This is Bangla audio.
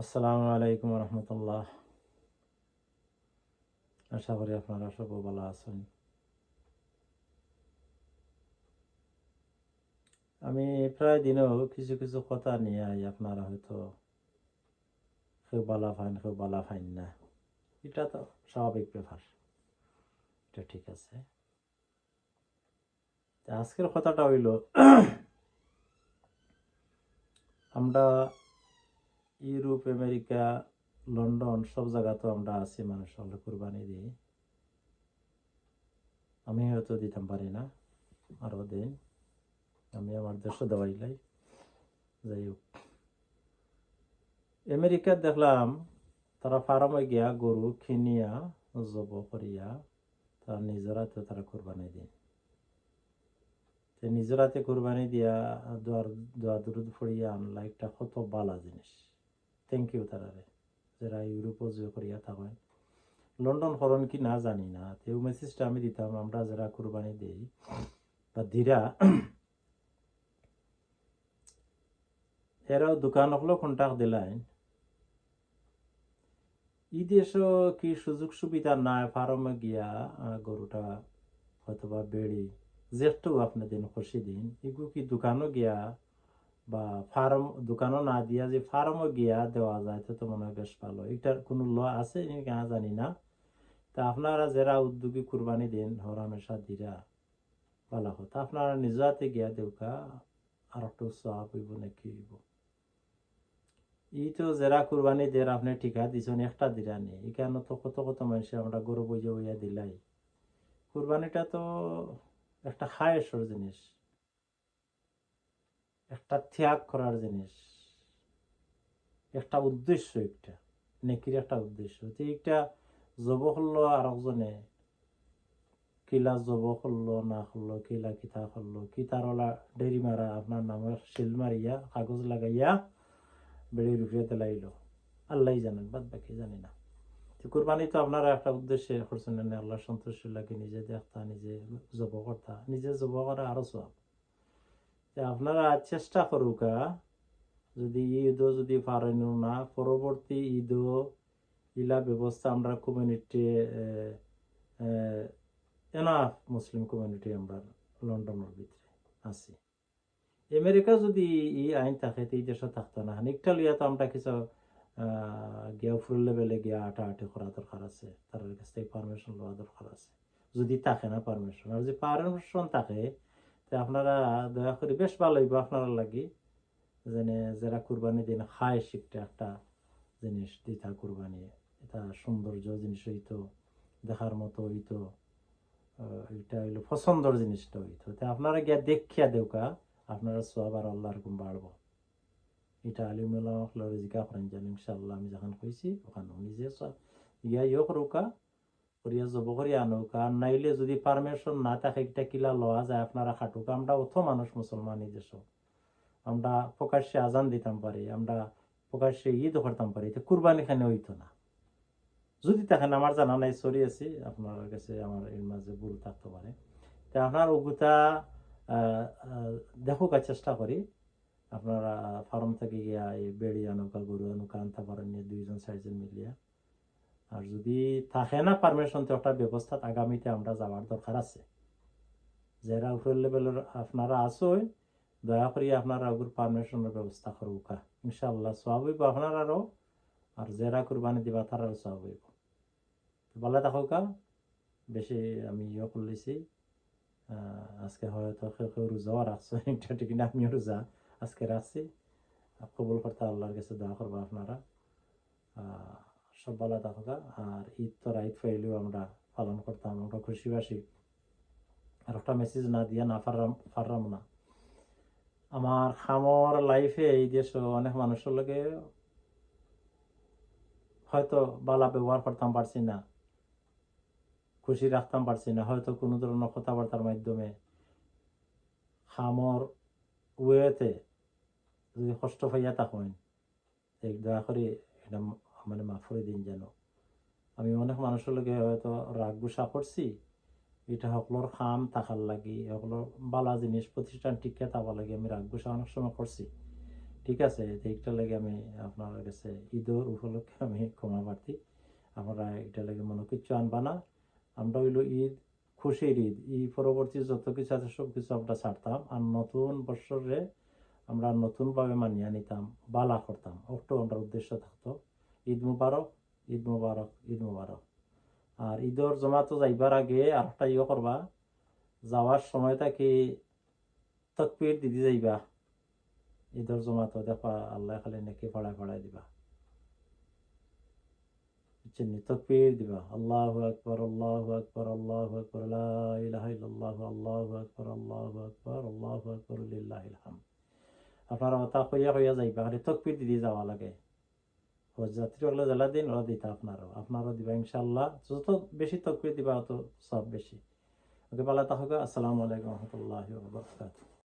আসসালামু আলাইকুম রহমতুল্লাহ আশা করি আপনারা সব ভালো আছেন। আমি প্রায় দিনও কিছু কিছু কথা নিয়ে আই, আপনারা হয়তো কেউ বালা ফাইন কেউ বালা ফাইন না। এটা তো স্বাভাবিক ব্যাপার। এটা ঠিক আছে। আজকের কথাটা হইল, আমরা ইউরোপ, আমেরিকা, লন্ডন, সব জায়গাতেও আমরা আছি মানুষ আমরা কোরবানি দিই আমি হয়তো দিতাম পারি না আরও দিন। আমি আমার দেশে দেওয়াই লাই যাই হোক। আমেরিকার দেখলাম তারা ফার্মে গিয়া গরু কিনিয়া, জব করিয়া তারা নিজেরাতে তারা কোরবানি দিন নিজেরাতে কোরবানি দিয়া দোয়ার দোয়া দুরুদ ফড়িয়া আনলা একটা কত বালা জিনিস। থ্যাংক ইউ তারারে যারা ইউরোপও যে করিয়া থাকেন লন্ডন করন কি না জানি না তেও মেসেজটা আমি দিতাম আমরা যারা কোরবানি দেই বা ধীরা এরাও দোকান হলো কন্টাক্ট দিলাইন ই দেশও কি সুযোগ সুবিধা নাই ফার্মে গিয়া গরুটা অথবা বেড়ি যেহেতু আপনি দিন খুশি দিন এগুলো কি দোকানও গিয়া বা ফার্ম, দোকানও না দিয়া যে ফার্মও গিয়া দেওয়া যায়, তো মনে হয় বেশ ভালো। এটার কোনো ল আছে কেনা জানি না। তা আপনারা যারা উদ্যোগী কুরবানি দিন হরামেশা দিরা ভালো কথা আপনারা নিজাতে গিয়া দেউকা, আর একটু সব হইব নাকি হইব? ই তো যারা কুরবানি দের আপনি ঠিকা দিছেন, একটা দিরা নেই। এখানে তো কত কত মানুষ আমরা গরু বইয়া বইয়া দিলাই। কুরবানিটা তো একটা খায়েসর জিনিস। একটা ত্যাগ করার জিনিস, একটা উদ্দেশ্য একটা, নেকির একটা উদ্দেশ্য। তো একটা জব করল আর একজনে কিলা জব করল না করল কিলা কিতা করল কি তার ওলা ডেরি মারা, আপনার নামের শিল মারিয়া, কাগজ লাগাইয়া বেড়ি রুফিয়ে তেলাইলো। আল্লাহ জানেন, বাদ বাকি জানি না। কোরবানি তো আপনারা একটা উদ্দেশ্যে করছেন আল্লাহ সন্তুষ্ট লাগে নিজে দেখতা, নিজে জব করতা, নিজে জব করা আরও সব আপনারা চেষ্টা করুকা যদি ঈদও যদি পারেন না, পরবর্তী ঈদও, ইলা ব্যবস্থা আমরা কমিউনিটি এনাফ মুসলিম কমিউনিটি আমরা লন্ডনের ভিতরে আছি। আমেরিকা যদি ই আইন থাকে, তো এই দেশে থাকতো না। খানিকটা লইয়া তো আমরা কিছু গিয়া ফুল লেভেলে গিয়া আটা আটি করা দরকার আছে। তার কাছ থেকে পারমিশন লওয়া দরকার আছে। যদি থাকে না পারমিশন আর যদি পারমিশন থাকে তো আপনারা দয়া করে বেশ ভালো হইব আপনারা লাগি যেনে যারা কুরবানি দিন খায় শিখতে একটা জিনিস দিতা কুরবানি। এটা সৌন্দর্য জিনিস হইতো, দেখার মতো হইতো এটা হইল পছন্দর জিনিসটা হইতো। তা আপনারা গিয়া দেখিয়া দেউকা, আপনারা সব আর আল্লাহর গুণ বাড়বো। এটা আলিমুল্লাহ জিকা করেন জানি ইনশাল্লাহ আমি যখন কইছি ওখানে নিজে সব ইয়া ইয়ে করুকা করিয়া জব করিয়া আনুকা আর নাইলে যদি পারমিশন না থাকে, একটা কিলা লওয়া যায়। আপনারা খাটুকা আমরা অত মানুষ মুসলমান এই দেশ। আমরা প্রকাশ্যে আজান দিতাম পারি, আমরা প্রকাশ্যে ঈদ করতাম পারি। তো কুরবানি খানে হইতো না। যদি দেখেন, আমার জানা নাই, সরি আছি, আপনার কাছে আমার এর মাঝে ভুল থাকতে পারে। তা আপনার অভিজ্ঞতা দেখুক চেষ্টা করি। আপনারা ফার্ম থেকে গিয়া এই বেড়ি আনুকা গরু আনুকা আনতে পারেন দুইজন চারজন মিলিয়া। আর যদি থাকে না পারমিশন তো একটা ব্যবস্থা, আগামীতে আমরা যাওয়ার দরকার আছে। যারা উপরের লেভেলের আপনারা আসোই দয়া করি আপনারা ওগুর পারমিশনের ব্যবস্থা করুকা। ইনশাআল্লাহ সব হইব আপনারারও, আর যারা কুরবানি দিবা তারারও সব হইব। ভালো থাকুকা বেশি আমি ইয়ে করলেছি আজকে হয়তো কেউ কেউ রোজাও রাখছো ঠিক না, আমিও রোজা আজকে রাখছি। কবুল করতে আল্লাহর কাছে দোয়া করব আপনারা। সব ভালো থাকুকা আর ঈদ তো রাইত ফাইলেও আমরা পালন করতাম, আমরা খুশিবাসী। আর একটা মেসেজ না দিয়া না পারলাম পারলাম না। আমার খামর লাইফে এই দেশ অনেক মানুষের লগে হয়তো বালা ব্যবহার করতাম পারছি না, খুশি রাখতাম পারছি না, হয়তো কোনো ধরনের কথাবার্তার মাধ্যমে খামর ওয়েতে যদি কষ্ট পাইয়া থাকেন এই দয়া করে এটা ম- মানে মাফ করে দিন যেন। আমি অনেক মানুষের লগে হয়তো রাগ গুসা করছি, এটা সকলের খাম থাকার লাগি সকলের বালা জিনিস প্রতিষ্ঠান টিকে থাকার লাগে আমি রাগ গুসা অনেক সময় করছি। ঠিক আছে, তো একটা লাগে আমি আপনার কাছে ঈদর উপলক্ষে আমি ক্ষমা প্রার্থী। আপনারা এটা লাগে মনে কিচ্ছু আনবা না। আমরা হইল ঈদ, খুশির ঈদ। এই পরবর্তী যত কিছু আছে সব কিছু আমরা ছাড়তাম। আর নতুন বৎসরে আমরা নতুনভাবে মানিয়ে নিতাম, বালা করতাম। অক্টো আমরা উদ্দেশ্য থাকতো। ঈদ মুবারক ঈদ মুবারক ঈদ মুবারক। আর ঈদর জমাতো যাইবার আগে আর একটা ইয়ে করবা যাওয়ার সময় থাকি তকবির দিদি যাইবা। ঈদর জমাতো দেখবা আল্লাহ খালি নাকি পড়ায় পড়ায় দিবা। বুঝছেন নি? তকবীর দিবা, আল্লাহু আকবার আল্লাহু আকবার আল্লাহু আকবার লা ইলাহা ইল্লাল্লাহ, আল্লাহু আকবার আল্লাহু আকবার আল্লাহু আকবার লিল্লাহিল হামদ। আপনারা কথা কইয়া কইয়া যাইবা, খালি তকবীর দিদি যাওয়া লাগে। হজযাত্রী হলে জেলা দিন ওরা দিতে আপনারও আপনারও দিবা ইনশাল্লাহ যত বেশি তকবীর দিবা অত সব বেশি ওকে পালা তাহলে আসসালামু আলাইকুম রহমতুল্লাহ